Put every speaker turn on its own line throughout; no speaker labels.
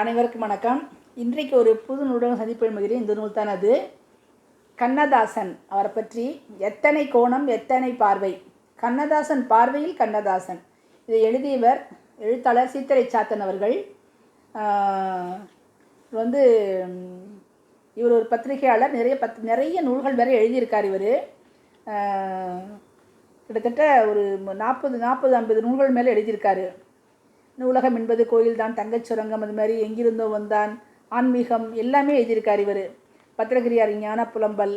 அனைவருக்கும் வணக்கம். இன்றைக்கு ஒரு புது நூலகம் சந்திப்பு என்கிறேன் இந்த நூல் தான் அது கண்ணதாசன் அவரை பற்றி எத்தனை கோணம் எத்தனை பார்வை? கண்ணதாசன் பார்வையில் கண்ணதாசன். இதை எழுதியவர் எழுத்தாளர் சீத்தரை சாத்தன் அவர்கள். வந்து இவர் ஒரு பத்திரிகையாளர். நிறைய பத் நிறைய நூல்கள் வேறு எழுதியிருக்கார் இவர். கிட்டத்தட்ட ஒரு நாற்பது நாற்பது ஐம்பது நூல்கள் மேலே எழுதியிருக்காரு. நூலகம் என்பது கோயில்தான் தங்கச் சுரங்கம் அது மாதிரி எங்கிருந்தோ வந்தான். ஆன்மீகம் எல்லாமே எழுதியிருக்கார் இவர். பத்திரகிரியார் ஞான புலம்பல்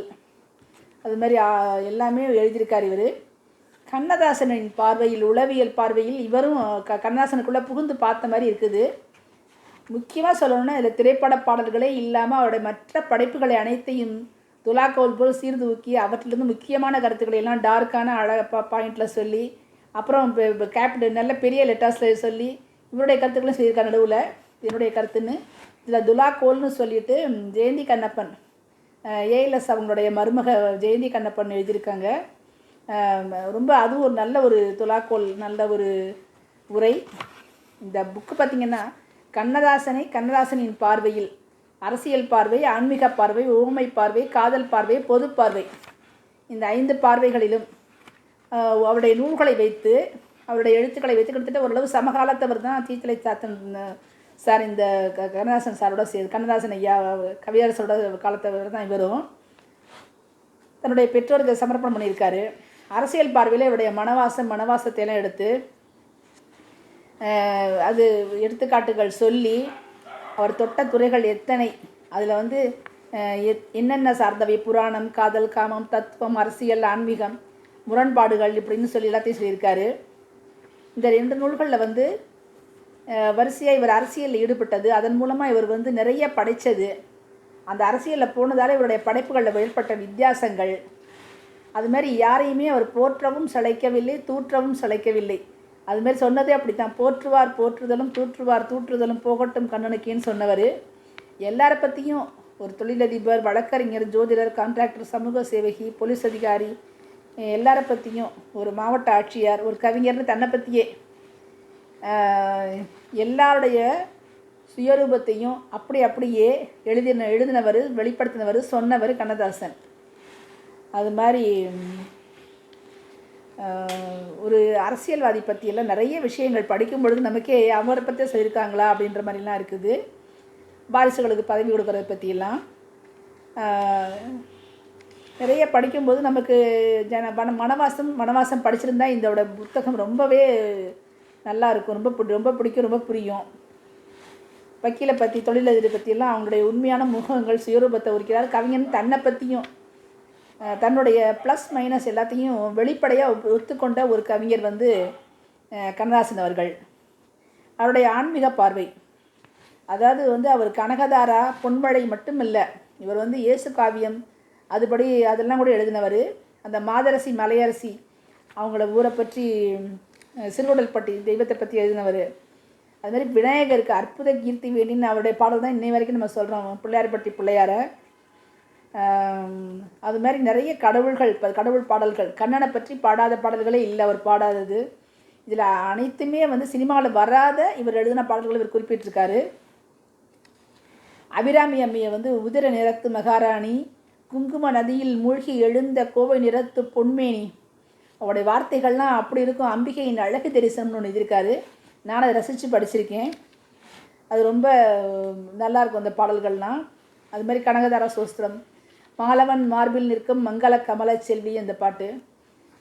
அது மாதிரி எல்லாமே எழுதியிருக்கார் இவர். கண்ணதாசனின் பார்வையில் உளவியல் பார்வையில் இவரும் க கண்ணதாசனுக்குள்ளே புகுந்து பார்த்த மாதிரி இருக்குது. முக்கியமாக சொல்லணும்னா இதில் திரைப்பட பாடல்களே இல்லாமல் அவருடைய மற்ற படைப்புகளை அனைத்தையும் துலாக்கோல் போல் சீர்தூக்கி அவற்றிலிருந்து முக்கியமான கருத்துக்களை எல்லாம் டார்க்கான அழக பாயிண்டில் சொல்லி அப்புறம் கேபிட்டல் நல்ல பெரிய லெட்டர்ஸில் சொல்லி இவருடைய கருத்துக்களும் சொல்லியிருக்காரு நடுவில். என்னுடைய கருத்துன்னு. இதில் துலாக்கோல்னு சொல்லிட்டு ஜெயந்தி கண்ணப்பன் ஏஎல்எஸ் அவங்களுடைய மருமக ஜெயந்தி கண்ணப்பன் எழுதியிருக்காங்க. ரொம்ப அதுவும் ஒரு நல்ல ஒரு துலாக்கோல் நல்ல ஒரு உரை. இந்த புக்கு பார்த்திங்கன்னா கண்ணதாசனை கண்ணதாசனின் பார்வையில் அரசியல் பார்வை ஆன்மீக பார்வை ஊமை பார்வை காதல் பார்வை பொது பார்வை. இந்த ஐந்து பார்வைகளிலும் அவருடைய நூல்களை வைத்து அவருடைய எழுத்துக்களை வைத்து கிட்டத்தட்ட ஓரளவு சமகாலத்தவர் தான் தீத்தலை சாத்தன் சார் இந்த க- கண்ணதாசன் சாரோட சே கண்ணதாசன் ஐயா கவியரசரோட காலத்தவர் தான் இவரும். தன்னுடைய பெற்றோருக்கு சமர்ப்பணம் பண்ணியிருக்காரு. அரசியல் பார்வையில் இவருடைய மனவாசம் மனவாசத்தையெல்லாம் எடுத்து அது எடுத்துக்காட்டுகள் சொல்லி அவர் தொட்ட துறைகள் எத்தனை அதில் வந்து எத்- என்னென்ன சார்ந்தவை? புராணம் காதல் காமம் தத்துவம் அரசியல் ஆன்மீகம் முரண்பாடுகள் இப்படின்னு சொல்லி எல்லாத்தையும் சொல்லியிருக்காரு. இந்த ரெண்டு நூல்களில் வந்து வரிசையாக இவர் அரசியலில் ஈடுபட்டது. அதன் மூலமாக இவர் வந்து நிறைய படைத்தது அந்த அரசியலில் போனதால் இவருடைய படைப்புகளில் ஏற்பட்ட வித்தியாசங்கள். அதுமாரி யாரையுமே அவர் போற்றவும் சளைக்கவில்லை தூற்றவும் சளைக்கவில்லை. அதுமாரி சொன்னதே சொன்னதே அப்படித்தான். போற்றுவார் போற்றுதலும் தூற்றுவார் தூற்றுதலும் போகட்டும் கண்ணனுக்கேன்னு சொன்னவர். எல்லாரை பற்றியும் ஒரு தொழிலதிபர் வழக்கறிஞர் ஜோதிடர் கான்ட்ராக்டர் சமூக சேவகி போலீஸ் அதிகாரி எல்லாரை பற்றியும் ஒரு மாவட்ட ஆட்சியார் ஒரு கவிஞர்னு தன்னை பற்றியே எல்லாருடைய சுயரூபத்தையும் அப்படி அப்படியே எழுதின எழுதினவர் வெளிப்படுத்தினவர் சொன்னவர் கண்ணதாசன். அது மாதிரி ஒரு அரசியல்வாதி பற்றியெல்லாம் நிறைய விஷயங்கள் படிக்கும் பொழுது நமக்கே அவரை பற்றி சொல்லியிருக்காங்களா? அப்படின்ற மாதிரிலாம் இருக்குது. வாரிசுகளுக்கு பதவி கொடுக்குறத பற்றியெல்லாம் நிறைய படிக்கும்போது நமக்கு ஜன மன மனவாசம் மனவாசம் படிச்சிருந்தா இதோட புத்தகம் ரொம்பவே நல்லா இருக்கும். ரொம்ப பிடி- ரொம்ப பிடிக்கும் ரொம்ப புரியும். வக்கீலை பற்றி தொழிலதிபரை பற்றியெல்லாம் அவங்களுடைய உண்மையான முகங்கள் சுயரூபத்தை உரிக்கிறார். கவிஞன் தன்னை பற்றியும் தன்னுடைய ப்ளஸ் மைனஸ் எல்லாத்தையும் வெளிப்படையாக ஒத்துக்கொண்ட ஒரு கவிஞர் வந்து கண்ணதாசன் அவர்கள். அவருடைய ஆன்மீக பார்வை. அதாவது வந்து அவர் கனகதாரா பொன்மழை மட்டும் இல்லை இவர் வந்து இயேசு காவியம் அதுபடி அதெல்லாம் கூட எழுதினவர். அந்த மாதரசி மலையரசி அவங்கள ஊரை பற்றி சிறுகுடல்பட்டி தெய்வத்தை பற்றி எழுதினவர். அது மாதிரி விநாயகருக்கு அற்புத கீர்த்தி வேண்டின்னு அவருடைய பாடல் தான் இன்னை வரைக்கும் நம்ம சொல்கிறோம் பிள்ளையார்பட்டி பிள்ளையாரை. அது மாதிரி நிறைய கடவுள்கள் இப்போ கடவுள் பாடல்கள். கண்ணனை பற்றி பாடாத பாடல்களே இல்லை அவர் பாடாதது. இதில் அனைத்துமே வந்து சினிமாவில் வராத இவர் எழுதின பாடல்களை இவர் குறிப்பிட்டிருக்காரு. அபிராமி அம்மையை வந்து உதிர நிறத்து மகாராணி குங்கும நதியில் மூழ்கி எழுந்த கோவை நிறத்து பொன்மேனி. அவருடைய வார்த்தைகள்லாம் அப்படி இருக்கும். அம்பிகையின் அழகு தரிசனம்னு ஒன்று எழுதியிருக்காரு. நான் அதை ரசித்து படிச்சிருக்கேன். அது ரொம்ப நல்லாயிருக்கும் அந்த பாடல்கள்லாம். அது மாதிரி கனகதார சோஸ்திரம் மாலவன் மார்பில் நிற்கும் மங்கள கமல செல்வி அந்த பாட்டு.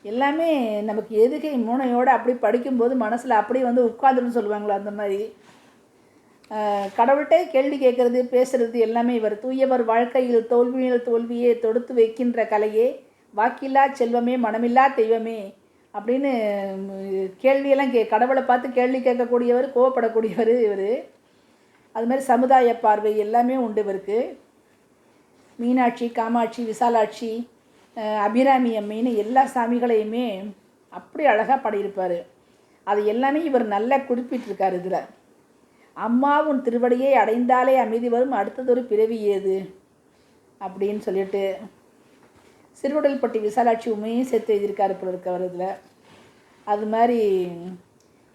எல்லாமே நமக்கு எதுகை மூனையோடு அப்படி படிக்கும்போது மனசில் அப்படியே வந்து உட்காந்துருன்னு சொல்லுவாங்களோ அந்த மாதிரி. கடவுள்கிட்ட கேள்வி கேட்கறது பேசுறது எல்லாமே இவர். தூயவர் வாழ்க்கையில் தோல்வியில் தோல்வியே தொடுத்து வைக்கின்ற கலையே வாக்கில்லா செல்வமே மனமில்லா தெய்வமே அப்படின்னு கேள்வியெல்லாம் கே கடவுளை பார்த்து கேள்வி கேட்கக்கூடியவர் கோவப்படக்கூடியவர் இவர். அது மாதிரி சமுதாய பார்வை எல்லாமே உண்டு இவருக்கு. மீனாட்சி காமாட்சி விசாலாட்சி அபிராமி அம்மின்னு எல்லா சாமிகளையுமே அப்படி அழகாக பாடியிருப்பார். அது எல்லாமே இவர் நல்லா குறிப்பிட்டிருக்கார் இதில். அம்மா உன் திருவடியை அடைந்தாலே அமைதி வரும் அடுத்ததொரு பிறவி ஏது? அப்படின்னு சொல்லிட்டு சிறுவடல்பட்டி விசாலாட்சி உண்மையும் சேர்த்து எழுதியிருக்காரு போல இருக்கு இதில். அது மாதிரி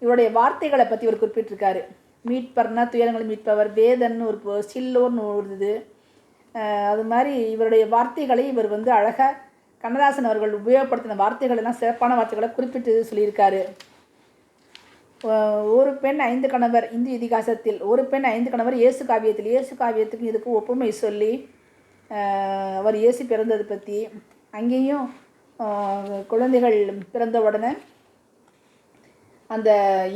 இவருடைய வார்த்தைகளை பற்றி இவர் குறிப்பிட்டிருக்காரு. மீட்பர்னா துயரங்களை மீட்பவர் வேதன்னு ஒரு சில்லோர்னு ஒரு இது அது மாதிரி இவருடைய வார்த்தைகளை இவர் வந்து அழகாக கண்ணதாசன் அவர்கள் உபயோகப்படுத்தின வார்த்தைகள் எல்லாம் சிறப்பான வார்த்தைகளை குறிப்பிட்டு சொல்லியிருக்காரு. ஒரு பெண் ஐந்து கணவர் இந்து இதிகாசத்தில் ஒரு பெண் ஐந்து கணவர் இயேசு காவியத்தில். இயேசு காவியத்துக்கு இதுக்கு ஒப்புமை சொல்லி அவர் இயேசு பிறந்தது பற்றி அங்கேயும் குழந்தைகள் பிறந்த உடனே அந்த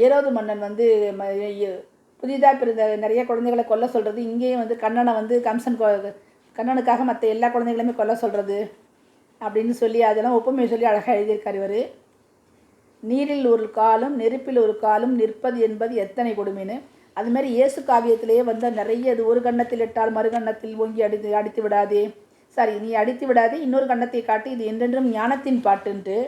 ஏரோது மன்னன் வந்து புதிதாக பிறந்த நிறைய குழந்தைகளை கொல்ல சொல்கிறது இங்கேயும் வந்து கண்ணனை வந்து கம்சன் கண்ணனுக்காக மற்ற எல்லா குழந்தைகளையுமே கொல்ல சொல்கிறது அப்படின்னு சொல்லி அதெல்லாம் ஒப்புமை சொல்லி அழகாக எழுதியிருக்கார் இவர். நீரில் ஒரு காலும் நெருப்பில் ஒரு காலும் நிற்பது என்பது எத்தனை கொடுமைன்னு. அது மாதிரி இயேசு காவியத்திலேயே வந்து நிறைய இது ஒரு கன்னத்தில் இட்டால் மறு கன்னத்தில் ஓங்கி அடித்து அடித்து விடாதே. சாரி நீ அடித்து விடாதே இன்னொரு கன்னத்தை காட்டி இது என்றென்றும் ஞானத்தின் பாட்டுன்ட்டு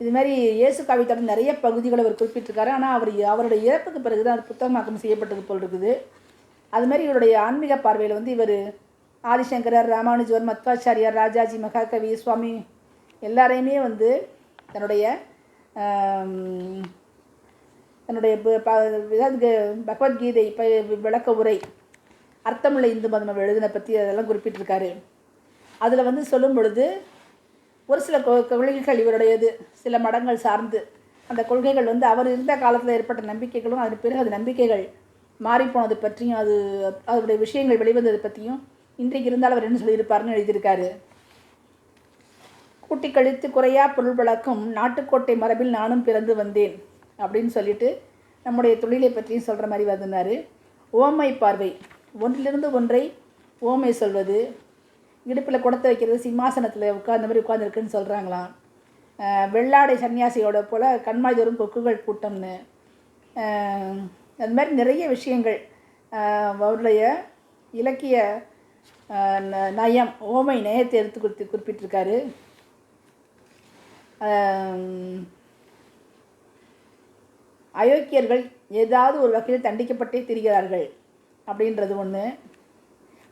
இது மாதிரி இயேசு காவியத்தோட நிறைய பகுதிகளை அவர் குறிப்பிட்டிருக்காரு. ஆனால் அவர் அவருடைய இறப்புக்கு பிறகு தான் அது புத்தகமாக்கம் செய்யப்பட்டது போல் இருக்குது அது மாதிரி இவருடைய ஆன்மீக பார்வையில் வந்து இவர் ஆதிசங்கரர் ராமானுஜர் மத்வாச்சாரியார் ராஜாஜி மகாகவி சுவாமி எல்லாரையுமே வந்து தன்னுடைய தன்னுடைய ப- பகவத்கீதை இப்போ விளக்க உரை அர்த்தமுள்ள இந்து மதம் எழுதின பற்றி அதெல்லாம் குறிப்பிட்டிருக்காரு. அதில் வந்து சொல்லும் பொழுது ஒரு சில கொ- கொள்கைகள் இவருடையது சில மடங்கள் சார்ந்து அந்த கொள்கைகள் வந்து அவர் இருந்த காலத்தில் ஏற்பட்ட நம்பிக்கைகளும் அதன் பிறகு அது நம்பிக்கைகள் மாறிப்போனது பற்றியும் அது அவருடைய விஷயங்கள் வெளிவந்தது பற்றியும் இன்றைக்கு இருந்தால் அவர் என்ன சொல்லியிருப்பாருன்னு எழுதியிருக்காரு. குட்டி கழித்து குறையா பொருள் வழக்கும் நாட்டுக்கோட்டை மரபில் நானும் பிறந்து வந்தேன் அப்படின்னு சொல்லிட்டு நம்முடைய தொழிலை பற்றியும் சொல்கிற மாதிரி வந்திருந்தார். ஓமை பார்வை. ஒன்றிலிருந்து ஒன்றை ஓமை சொல்வது. இடுப்பில் குடத்தை வைக்கிறது சிம்மாசனத்தில் உட்கார்ந்த மாதிரி உட்காந்துருக்குன்னு சொல்கிறாங்களாம் வெள்ளாடை சன்னியாசியோட போல் கண்மாய் தோறும் கொக்குகள் கூட்டம்னு அது மாதிரி நிறைய விஷயங்கள். அவருடைய இலக்கிய ந- நயம் ஓமை நயத்தை எடுத்து குறித்து குறிப்பிட்டிருக்காரு. அயோக்கியர்கள் ஏதாவது ஒரு வகையில் தண்டிக்கப்பட்டே திரிகிறார்கள் அப்படின்றது ஒன்று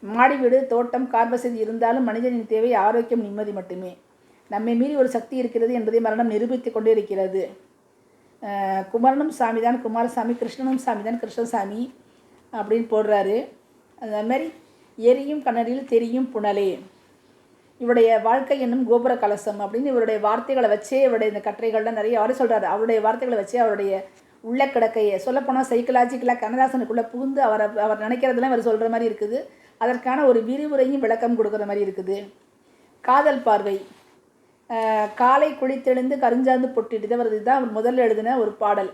மாடி வீடு தோட்டம் கார் வசதி இருந்தாலும் மனிதனின் தேவை ஆரோக்கியம் நிம்மதி மட்டுமே. நம்மை மீறி ஒரு சக்தி இருக்கிறது என்பதை மரணம் நிரூபித்து கொண்டே இருக்கிறது. குமரனும் சாமி தான் குமாரசாமி கிருஷ்ணனும் சாமி தான் கிருஷ்ணசாமி அப்படின்னு போடுறாரு. அது மாதிரி எரியும் கண்ணரில் தெரியும் புனலே. இவருடைய வாழ்க்கை என்னும் கோபுர கலசம் அப்படின்னு இவருடைய வார்த்தைகளை வச்சே இவருடைய இந்த கட்டுரைகள்லாம் நிறைய அவர் சொல்கிறாரு அவருடைய வார்த்தைகளை வச்சே அவருடைய உள்ள கிடக்கையை சொல்லப்போனால் சைக்கலாஜிக்கலாக கண்ணதாசனுக்குள்ளே புகுந்து அவரை அவர் நினைக்கிறதெல்லாம் அவர் சொல்கிற மாதிரி இருக்குது. அதற்கான ஒரு விரிவுரையும் விளக்கம் கொடுக்குற மாதிரி இருக்குது. காதல் பார்வை. காலை குளித்தெழுந்து கருஞ்சாந்து பொட்டிட்டு அவரது தான் அவர் முதல்ல எழுதின ஒரு பாடல்.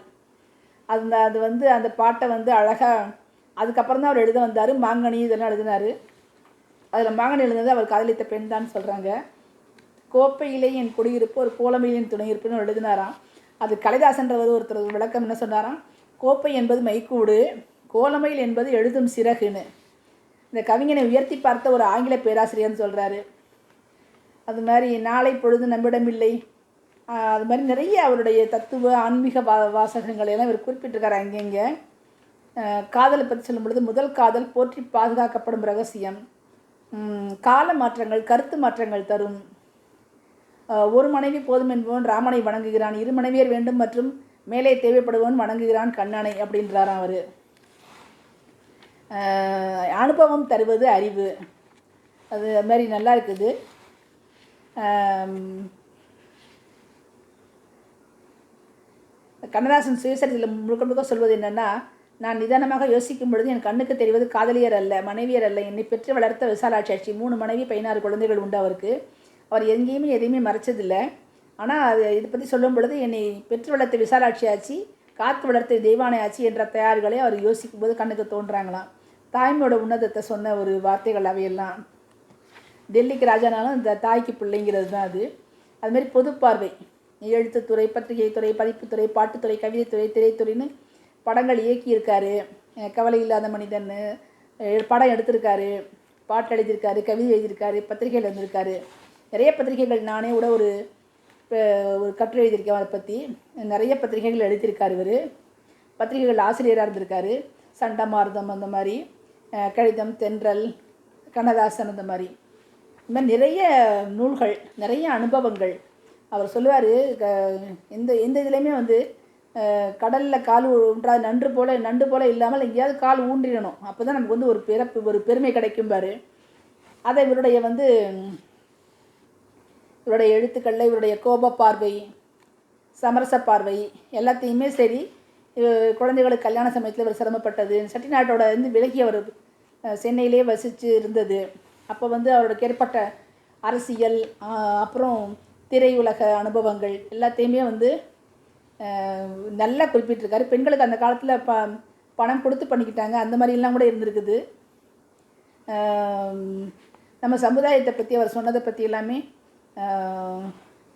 அந்த அது வந்து அந்த பாட்டை வந்து அழகாக அதுக்கப்புறம் தான் அவர் எழுத வந்தார். மாங்கனி இதெல்லாம் எழுதினார். அதில் மகன் எழுந்தது அவர் காதலித்த பெண் தான் சொல்கிறாங்க கோப்பையிலே என் குடியிருப்பு ஒரு கோலமையின் துணை இருப்புன்னு எழுதினாராம். அது கலைதாசன்றவர் ஒருத்தர் விளக்கம் என்ன சொன்னாராம்? கோப்பை என்பது மைக்கூடு கோலமையில் என்பது எழுதும் சிறகுன்னு. இந்த கவிஞனை உயர்த்தி பார்த்த ஒரு ஆங்கில பேராசிரியர்னு சொல்கிறாரு அது மாதிரி நாளை பொழுது நம்மிடமில்லை அது மாதிரி நிறைய அவருடைய தத்துவ ஆன்மீக வா வாசகங்களை எல்லாம் இவர் குறிப்பிட்டிருக்காரு அங்கங்கே. காதலை பற்றி சொல்லும் பொழுது முதல் காதல் போற்றி பாதுகாக்கப்படும் ரகசியம். கால மாற்றங்கள் கருத்து மாற்றங்கள் தரும். ஒரு மனைவி போதும் என்பவன் ராமனை வணங்குகிறான் இரு மனைவியர் வேண்டும் மற்றும் மேலே தேவைப்படுபவன் வணங்குகிறான் கண்ணனை அப்படின்றாராம் அவர். அனுபவம் தருவது அறிவு. அது மாதிரி நல்லா இருக்குது. கண்ணதாசன் சுயசரித்தில் முழுக்க முழுக்க சொல்வது என்னென்னா நான் நிதானமாக யோசிக்கும் பொழுது என் கண்ணுக்கு தெரிவது காதலியர் அல்ல மனைவியர் அல்ல. என்னை பெற்று வளர்த்த விசாலாட்சாட்சி மூணு மனைவி பதினாறு குழந்தைகள் உண்டு அவருக்கு. அவர் எங்கேயுமே எதையுமே மறைச்சதில்லை. ஆனால் அது இதை பற்றி சொல்லும் பொழுது என்னை பெற்று வளர்த்த விசாலாட்சி ஆட்சி காத்து வளர்த்த தெய்வானை ஆட்சி என்ற தயார்களை அவர் யோசிக்கும் போது கண்ணுக்கு தோன்றாங்களாம். தாய்மையோட உன்னதத்தை சொன்ன ஒரு வார்த்தைகள் அவையெல்லாம். டெல்லிக்கு ராஜானாலும் இந்த தாய்க்கு பிள்ளைங்கிறது தான் அது. அதுமாரி பொதுப்பார்வை எழுத்துத்துறை பத்திரிகை துறை பதிப்புத்துறை பாட்டுத்துறை கவிதைத்துறை திரைத்துறைன்னு படங்கள் இயக்கியிருக்காரு. கவலை இல்லாத மனிதன் படம் எடுத்திருக்காரு பாட்டு எழுதியிருக்காரு கவிதை எழுதியிருக்காரு பத்திரிகைகள் எழுதியிருக்காரு. நிறைய பத்திரிகைகள் நானே கூட ஒரு இப்போ ஒரு கட்டுரை எழுதியிருக்கேன் அவரை பற்றி நிறைய பத்திரிகைகள் எழுதியிருக்காரு இவர். பத்திரிகைகள் ஆசிரியராக இருந்திருக்காரு. சண்டமார்தம் அந்த மாதிரி கடிதம் தென்றல் கண்ணதாசன் அந்த மாதிரி. இந்த மாதிரி நிறைய நூல்கள் நிறைய அனுபவங்கள் அவர் சொல்லுவார். எந்த எந்த இதுலேயுமே வந்து கடலில் கால் ஊன்றா நன்று போல நண்டு போல இல்லாமல் எங்கேயாவது கால் ஊன்றிடணும். அப்போ தான் நமக்கு வந்து ஒரு பிறப்பு ஒரு பெருமை கிடைக்கும் பாரு. அதை இவருடைய வந்து இவருடைய எழுத்துக்களில் இவருடைய கோப பார்வை சமரச பார்வை எல்லாத்தையுமே சரி குழந்தைகளுக்கு கல்யாண சமயத்தில் இவர் சிரமப்பட்டது. செட்டிநாட்டோட இருந்து விலகி அவர் சென்னையிலே வசித்து இருந்தது. அப்போ வந்து அவரோட ஏற்பட்ட அரசியல் அப்புறம் திரையுலக அனுபவங்கள் எல்லாத்தையுமே வந்து நல்லா குறிப்பிட்டிருக்காரு. பெண்களுக்கு அந்த காலத்தில் ப பணம் கொடுத்து பண்ணிக்கிட்டாங்க. அந்த மாதிரிலாம் கூட இருந்திருக்குது. நம்ம சமுதாயத்தை பற்றி அவர் சொன்னதை பற்றி எல்லாமே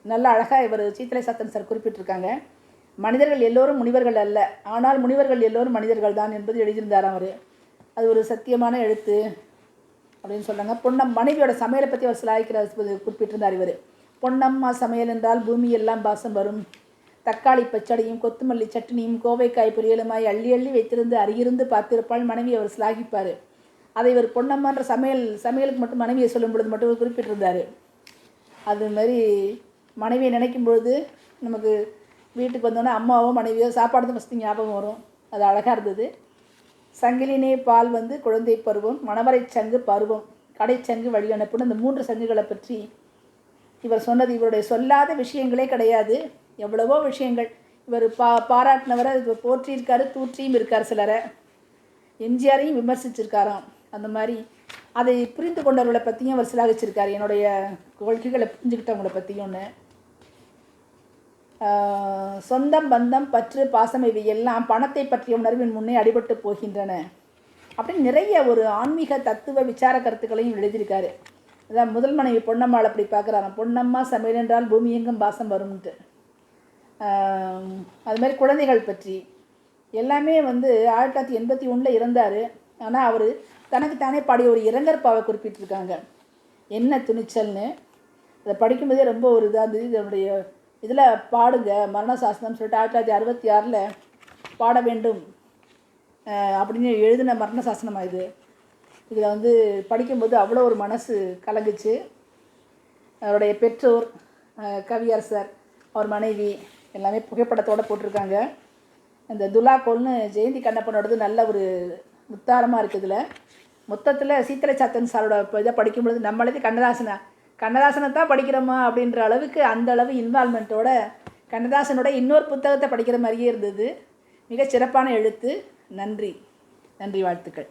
நல்ல அழகாக இவர் சீத்தலை சாத்தன் சார் குறிப்பிட்டிருக்காங்க. மனிதர்கள் எல்லோரும் முனிவர்கள் அல்ல. ஆனால் முனிவர்கள் எல்லோரும் மனிதர்கள் தான் என்பது எழுதியிருந்தார் அவர். அது ஒரு சத்தியமான எழுத்து அப்படின்னு சொன்னாங்க பொன்னம் மனைவியோட சமையலை பற்றி அவர் சிலாய்க்கிறார் குறிப்பிட்டிருந்தார் இவர். பொன்னம்மா சமையல் என்றால் பூமி எல்லாம் பாசம் வரும். தக்காளி பச்சடியும் கொத்தமல்லி சட்னியும் கோவைக்காய் பொரியலுமாய் அள்ளி அள்ளி வைத்திருந்து அருகிருந்து பார்த்திருப்பாள் மனைவி அவர் சிலாகிப்பார். அதை இவர் பொன்னம்மான்ற சமையல் சமையலுக்கு மட்டும் மனைவியை சொல்லும் பொழுது மட்டும் குறிப்பிட்டிருந்தார். அது மாதிரி மனைவியை நினைக்கும் பொழுது நமக்கு வீட்டுக்கு வந்தோன்னே அம்மாவோ மனைவியோ சாப்பாடு தான் ஃபஸ்ட்டு ஞாபகம் வரும். அது அழகாக இருந்தது. சங்கிலினே பால் வந்து குழந்தை பருவம் மணவரை சங்கு பருவம் கடைச்சங்கு வழி அனுப்புன்னு இந்த மூன்று சங்குகளை பற்றி இவர் சொன்னது. இவருடைய சொல்லாத விஷயங்களே கிடையாது. எவ்வளவோ விஷயங்கள். இவர் பா பாராட்டினவரை அது போற்றியிருக்காரு தூற்றியும் இருக்கார் சிலரை. எம்ஜிஆரையும் விமர்சிச்சிருக்காராம். அந்த மாதிரி அதை புரிந்து கொண்டவர்களை பற்றியும் அவர் சிலாகிச்சிருக்கார். என்னுடைய கொள்கைகளை புரிஞ்சுக்கிட்டவங்கள பற்றியும் ஒன்று சொந்தம் பந்தம் பற்று பாசம் இவை எல்லாம் பணத்தை பற்றிய உணர்வின் முன்னே அடிபட்டு போகின்றன. அப்படின்னு நிறைய ஒரு ஆன்மீக தத்துவ விசார கருத்துக்களையும் எழுதியிருக்காரு. அதான் முதல் மனைவி பொன்னம்மாள் அப்படி பார்க்குறாங்க பொன்னம்மா சமையல் என்றால் பூமி எங்கும் பாசம் வரும்ன்ட்டு. அது மாதிரி குழந்தைகள் பற்றி. எல்லாமே வந்து ஆயிரத்தி தொள்ளாயிரத்தி எண்பத்தி ஒன்றில் இறந்தார். ஆனால் அவர் தனக்கு தானே பாடிய ஒரு இறங்கற்பாவை குறிப்பிட்டிருக்காங்க. என்ன துணிச்சல்னு. அதை படிக்கும்போதே ரொம்ப ஒரு இதாக இருந்தது. இதனுடைய இதில் பாடுங்க மரண சாசனம் சொல்லிட்டு ஆயிரத்தி தொள்ளாயிரத்தி அறுபத்தி ஆறில் பாட வேண்டும். அப்படின்னு எழுதின மரண சாசனமாக இது. இதில் வந்து படிக்கும்போது அவ்வளோ ஒரு மனசு கலங்குச்சு. அவருடைய பெற்றோர் கவியரசர் அவர் மனைவி எல்லாமே புகைப்படத்தோடு போட்டிருக்காங்க. இந்த துலாக்கோல்னு ஜெயந்தி கண்ணப்பனோடது நல்ல ஒரு முத்தாரமாக இருக்குது இதில். மொத்தத்தில் சீத்தலை சாத்தன் சாரோட இப்போ இதை படிக்கும்பொழுது நம்மளது கண்ணதாசனை கண்ணதாசனை தான் படிக்கிறோமா அப்படின்ற அளவுக்கு அந்த அளவு இன்வால்மெண்ட்டோட கண்ணதாசனோட இன்னொரு புத்தகத்தை படிக்கிற மாதிரியே இருந்தது. மிக சிறப்பான எழுத்து. நன்றி. நன்றி வாழ்த்துக்கள்.